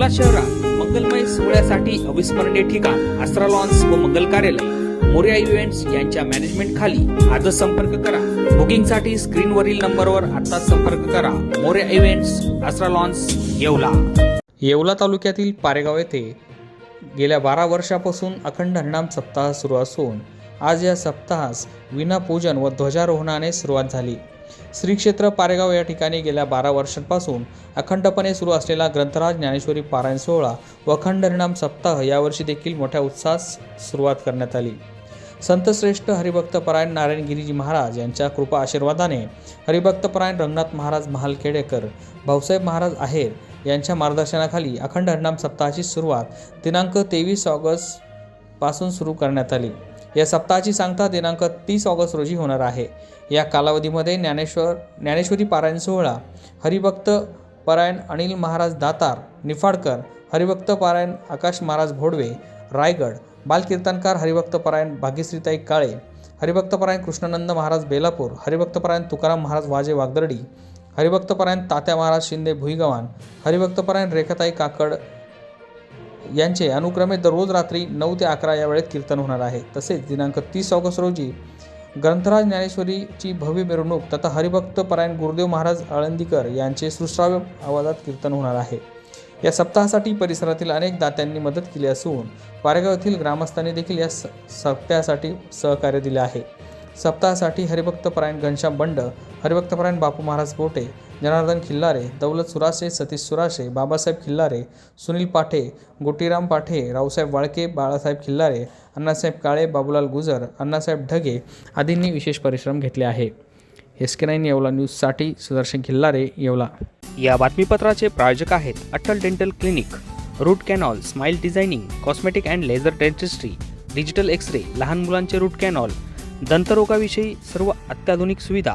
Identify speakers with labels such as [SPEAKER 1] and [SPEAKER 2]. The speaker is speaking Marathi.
[SPEAKER 1] येवला शहरात मंगलमय सोहळ्यासाठी अविस्मरणीय ठिकाण आस्त्रा लॉन्स व मंगल कार्यालय. मोर्या इव्हेंट्स यांच्या मॅनेजमेंट खाली आजच संपर्क करा. बुकिंगसाठी स्क्रीनवरील नंबरवर आता संपर्क करा. Morya events Astra lawns Yeola. Yeola तालुक्यातील पारेगाव येथे गेल्या बारा वर्षापासून अखंड हरिणाम सप्ताह सुरू असून आज या सप्ताहास विनापूजन व ध्वजारोहणाने सुरुवात झाली. श्री क्षेत्र पारेगाव या ठिकाणी गेल्या बारा वर्षांपासून अखंडपणे सुरू असलेला ग्रंथराज ज्ञानेश्वरी पारायण सोहळा व अखंड हरिनाम सप्ताह यावर्षी देखील मोठ्या उत्साहास सुरुवात करण्यात आली. संतश्रेष्ठ हरिभक्तपरायण नारायणगिरीजी महाराज यांच्या कृपा आशीर्वादाने हरिभक्तपरायण रंगनाथ महाराज महालखेडेकर भाऊसाहेब महाराज आहेर यांच्या मार्गदर्शनाखाली अखंड हरिणाम सप्ताहाची सुरुवात दिनांक तेवीस ऑगस्टपासून सुरू करण्यात आली. या सप्ताहाची सांगता दिनांक तीस ऑगस्ट रोजी होणार आहे. या कालावधीमध्ये ज्ञानेश्वर ज्ञानेश्वरी पारायण सोहळा हरिभक्त परायण अनिल महाराज दातार निफाडकर हरिभक्त पारायण आकाश महाराज भोडवे रायगड बालकीर्तनकार हरिभक्त परायण भाग्यश्रीताई काळे हरिभक्त परायण कृष्णानंद महाराज बेलापूर हरिभक्त परायण तुकाराम महाराज वाजे वागदर्डी हरिभक्त परायण तात्या महाराज शिंदे भुईगवान हरिभक्त परायण रेखाताई काकड यांचे अनुक्रमे दररोज रात्री नऊ ते अकरा या वेळेत कीर्तन होणार आहे. तसेच दिनांक तीस ऑगस्ट रोजी ग्रंथराज ज्ञानेश्वरीची भव्य मिरवणूक तथा हरिभक्त परायण गुरुदेव महाराज आळंदीकर यांचे सुश्राव्य आवाजात कीर्तन होणार आहे. या सप्ताहासाठी परिसरातील अनेक दात्यांनी मदत केली असून पारेगाव येथील ग्रामस्थांनी देखील या स- सप्ताहासाठी सहकार्य दिले आहे. सप्ताहासाठी हरिभक्त परायण घनश्याम बंड हरिभक्त परायण बापू महाराज गोटे जनार्दन खिल्लारे दौलत सुराशे सतीश सुराशे बाबासाहेब खिल्लारे सुनील पाठे गोटीराम पाठे रावसाहेब वाळके बाळासाहेब खिल्लारे अण्णासाहेब काळे बाबूलाल गुजर अण्णासाहेब ढगे आदींनी विशेष परिश्रम घेतले आहे. एस के नाईन येवला न्यूजसाठी सुदर्शन खिल्लारे येवला. या बातमीपत्राचे प्रायोजक आहेत Atal dental clinic root canal smile designing cosmetic and laser dentistry digital X ray लहान मुलांचे रूट कॅनॉल दंतरोगाविषयी सर्व अत्याधुनिक सुविधा